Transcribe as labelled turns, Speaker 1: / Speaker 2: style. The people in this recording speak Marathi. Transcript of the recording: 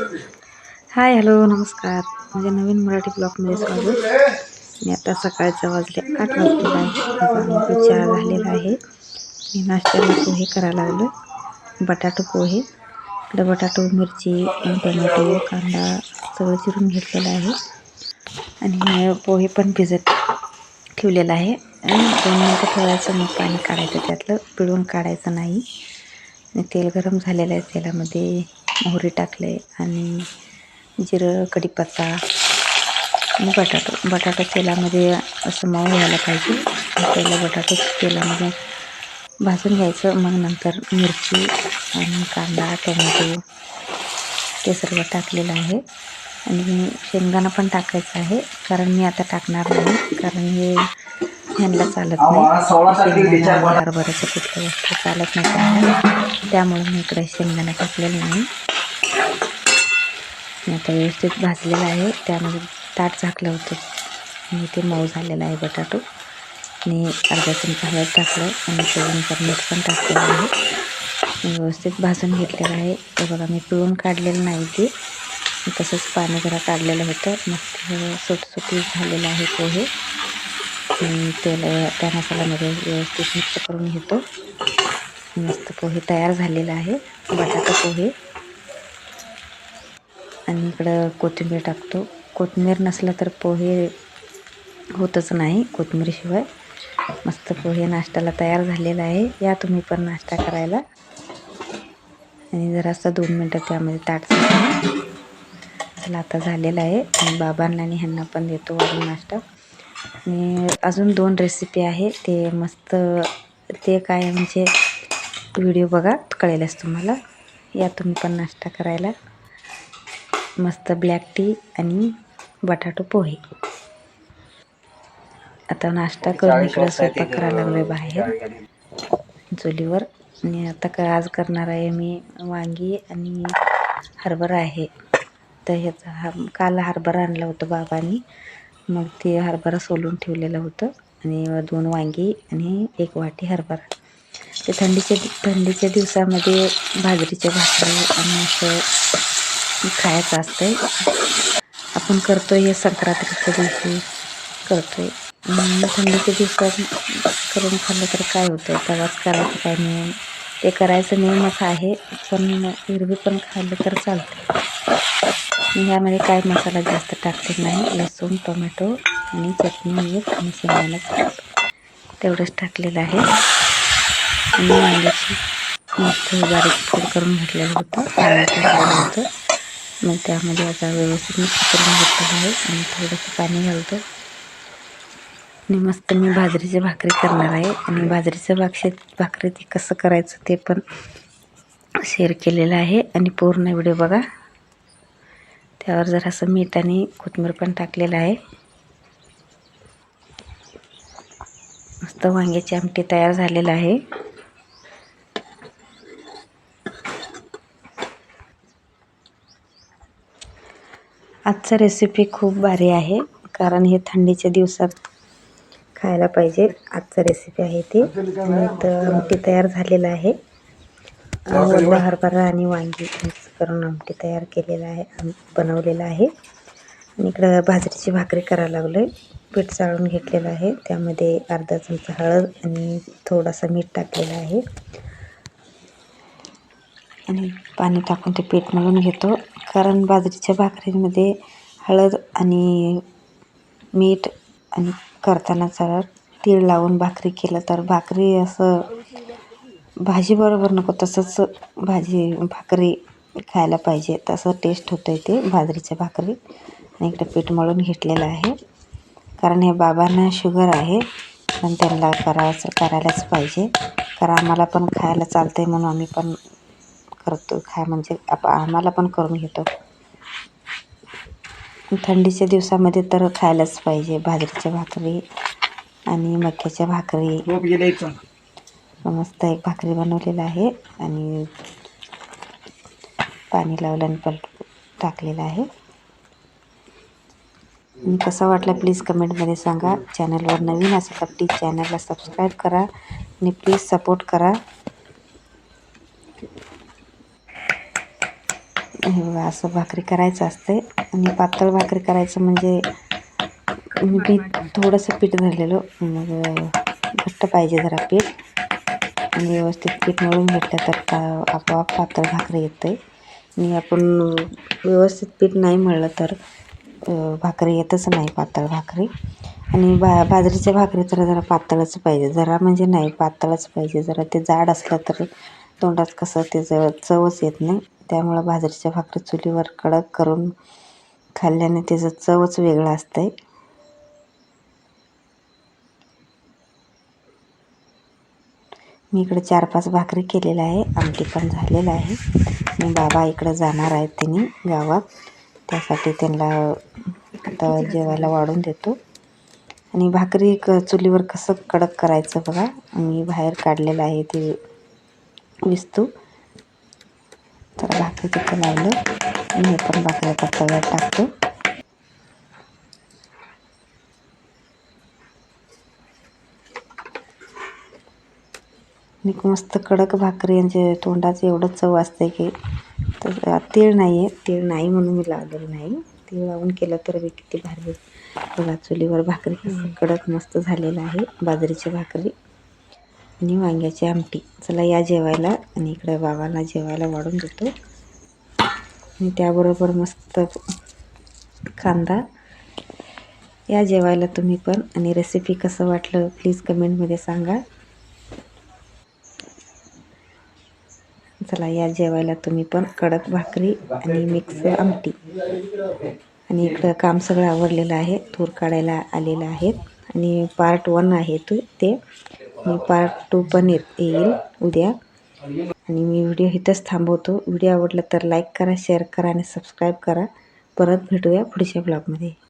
Speaker 1: हाय हॅलो नमस्कार. माझ्या नवीन मराठी ब्लॉगमध्ये स्वागत. मी आता सकाळचं वाजले आठ वाजलेला आहे. चहा झालेला आहे. मी नाश्त्याला पोहे करायला लागलो बटाटो पोहे. इकडं बटाटो मिरची टोमॅटो कांदा सगळं चिरून घेतलेलं आहे. आणि पोहे पण भिजत ठेवलेलं आहे. आणि दोन मिनटं ठेवायचं मग पाणी काढायचं त्यातलं. पिळून काढायचं नाही. आणि तेल गरम झालेलं आहे तेलामध्ये. मोहरी टाकले आणि जिरं कढीपत्ता आणि बटाटो. बटाटा तेलामध्ये असं मऊ व्हायला पाहिजे. पहिलं बटाटो तेलामध्ये भाजून घ्यायचं. मग नंतर मिरची आणि कांदा टोमॅटो ते सर्व टाकलेलं आहे. आणि शेंगदाणा पण टाकायचं आहे. कारण मी आता टाकणार नाही. कारण हे ह्यांना चालत नाही. हरभऱ्याचं कुठलं वस्तू चालत नाही. त्यामुळे मी इकडे शेंगदाणा टाकलेलं नाही. आणि आता व्यवस्थित भाजलेलं आहे. त्यामध्ये ताट झाकलं होतं. आणि ते मऊ झालेलं आहे बटाटो. आणि अर्धा चमचा हळद टाकलं आणि त्याच्यानंतर मीठ पण टाकलेलं आहे. व्यवस्थित भाजून घेतलेलं आहे. ते बघा मी पिळून काढलेलं नाही ते. तसंच पाणी जरा काढलेलं होतं. मस्त सुटसुटीत झालेलं आहे पोहे. आणि तेल त्या मसाल्यामध्ये व्यवस्थित मिक्स करून घेतो. मस्त पोहे तयार झालेला आहे. बटाटा पोहे. आणि इकडं कोथिंबीर टाकतो. कोथिंबीर नसलं तर पोहे होतच नाही कोथिंबीरशिवाय. मस्त पोहे नाश्त्याला तयार झालेला आहे. या तुम्ही पण नाश्ता करायला. आणि जरासं दोन मिनटं त्यामध्ये ताट चला आता झालेला आहे. आणि बाबांना आणि ह्यांना पण देतो अजून नाश्ता. आणि अजून दोन रेसिपी आहे. ते मस्त ते काय म्हणजे व्हिडिओ बघा कळेलच तुम्हाला. या तुम्ही पण नाश्ता करायला. मस्त ब्लॅक टी आणि बटाटो पोहे. आता नाश्ता करून इकडं स्वयंपाक करायला लागलो आहे बाहेर. चुलीवर. आणि आता क आज करणार आहे मी वांगी आणि हरभरा आहे. तर ह्याचा हा काल हरभरा आणला होता बाबांनी. मग ते हरभरा सोलून ठेवलेलं होतं. आणि दोन वांगी आणि एक वाटी हरभरा. ते थंडीच्या थंडीच्या दिवसामध्ये बाजरीच्या भाकरी आणि असं खायचं असतंय. आपण करतो हे संक्रांतीच्या दिवशी करतो आहे थंडीच्या दिवसात करून खाल्लं तर काय होतं आहे तेव्हाच करायचं काय नियम? ते करायचं नियमच आहे पण हिरवी पण खाल्लं तर चालतं यामध्ये काय मसाला जास्त टाकते नाही. लसूण टोमॅटो आणि चटणी मीठ आणि शेंगाला तेवढंच टाकलेलं आहे. आणि वांग्याची मस्त बारीक फोड करून घेतलेलं होतं. पाणी टाकलेलं होतं. मग त्यामध्ये आता व्यवस्थित मिक्स करून घेतलेलं आहे आणि थोडंसं पाणी घालतो. आणि मस्त मी बाजरीची भाकरी करणार आहे. आणि बाजरीचं भाकरी भाकरी ते कसं करायचं ते पण शेअर केलेलं आहे. आणि पूर्ण व्हिडिओ बघा. त्यावर जरासं मीठ आणि कोथिंबीर पण टाकलेलं आहे. मस्त वांग्याची आमटी तयार झालेलं आहे. आजचा रेसिपी खूप भारी आहे कारण हे थंडीच्या दिवसात खायला पाहिजे. आजचा रेसिपी आहे ती. तर आमटी तयार झालेलं आहे. हरभरा आणि वांगी मिक्स करून आमटी तयार केलेलं आहे बनवलेलं आहे. आणि इकडं बाजरीची भाकरी करायला लागलो आहे पीठ चाळून घेतलेलं आहे. त्यामध्ये अर्धा चमचा हळद आणि थोडासा मीठ टाकलेलं आहे. आणि पाणी टाकून ते पीठ मळून घेतो. कारण बाजरीच्या भाकरीमध्ये हळद आणि मीठ आणि करताना जरा तीळ लावून भाकरी केलं तर भाकरी असं भाजीबरोबर नको तसंच भाजी भाकरी खायला पाहिजे. तसं टेस्ट होतं आहे ते बाजरीच्या भाकरी. आणि इकडे पीठ मळून घेतलेलं आहे. कारण हे बाबांना शुगर आहे पण त्यांना करायचं करायलाच पाहिजे. कारण आम्हाला पण खायला चालतं आहे म्हणून आम्ही पण करतो. खाय म्हणजे आप आम्हाला पण करून घेतो. थंडीच्या दिवसामध्ये तर खायलाच पाहिजे. बाजरीच्या भाकरी आणि मक्याच्या भाकरी. मस्त एक भाकरी बनवलेलं आहे आणि पाणी लावलं आणि पलट टाकलेलं आहे. आणि कसा वाटला प्लीज कमेंटमध्ये सांगा. चॅनलवर नवीन असेल तर प्लीज चॅनलला सबस्क्राईब करा आणि प्लीज सपोर्ट करा. असं भाकरी करायचं असते आणि पातळ भाकरी करायचं म्हणजे मी थोडंसं पीठ धरलेलं. मग घट्ट पाहिजे जरा पीठ. आणि व्यवस्थित पीठ मळून घेतलं तर का आपोआप पातळ भाकरी येते आणि आपण व्यवस्थित पीठ नाही मळलं तर भाकरी येतच नाही पातळ भाकरी. आणि बा बाजरीच्या भाकरी तर जरा पातळच पाहिजे. जरा म्हणजे नाही पातळच पाहिजे. जरा ते जाड असलं तर तोंडात कसं त्याचं चवच येत नाही. त्यामुळं बाजरीच्या भाकरी चुलीवर कडक करून खाल्ल्याने त्याचं चवच वेगळं असतं आहे मी इकडे चार पाच भाकरी केलेल्या आहे. आमटी पण झालेलं आहे. मी बाबा इकडं जाणार आहेत त्यांनी गावात. त्यासाठी त्यांना आता जेवायला वाढून देतो. आणि भाकरी क चुलीवर कसं कडक करायचं बघा. मी बाहेर काढलेलं आहे ते विस्तू तर भाकरी तिथं लावलं. आणि हे पण भाकरी आता तव्यात टाकतो. आणि मस्त कडक भाकरी यांचे तोंडाचं एवढं चव असते की तर तीळ नाही आहे तीळ नाही म्हणून मी लावलेलं नाही. तीळ लावून केलं तर मी किती भारी. बघा चुलीवर भाकरी कडक मस्त झालेलं आहे. बाजरीची भाकरी. आणि वांग्याची आमटी. चला या जेवायला आणि इकडे बाबाला जेवायला वाढून देतो. आणि त्याबरोबर मस्त कांदा. या जेवायला तुम्ही पण. आणि रेसिपी कसं वाटलं प्लीज कमेंटमध्ये सांगा. चला या जेवायला तुम्ही पण. कडक भाकरी आणि मिक्स आमटी. आणि इकडं काम सगळं आवडलेलं आहे. तूर काढायला आलेलं आहेत. आणि पार्ट वन आहे तो ते. आणि पार्ट टू पण येत येईल उद्या. आणि मी व्हिडिओ इथंच थांबवतो. व्हिडिओ आवडला तर लाईक करा शेअर करा आणि सबस्क्राईब करा. परत भेटूया पुढच्या ब्लॉगमध्ये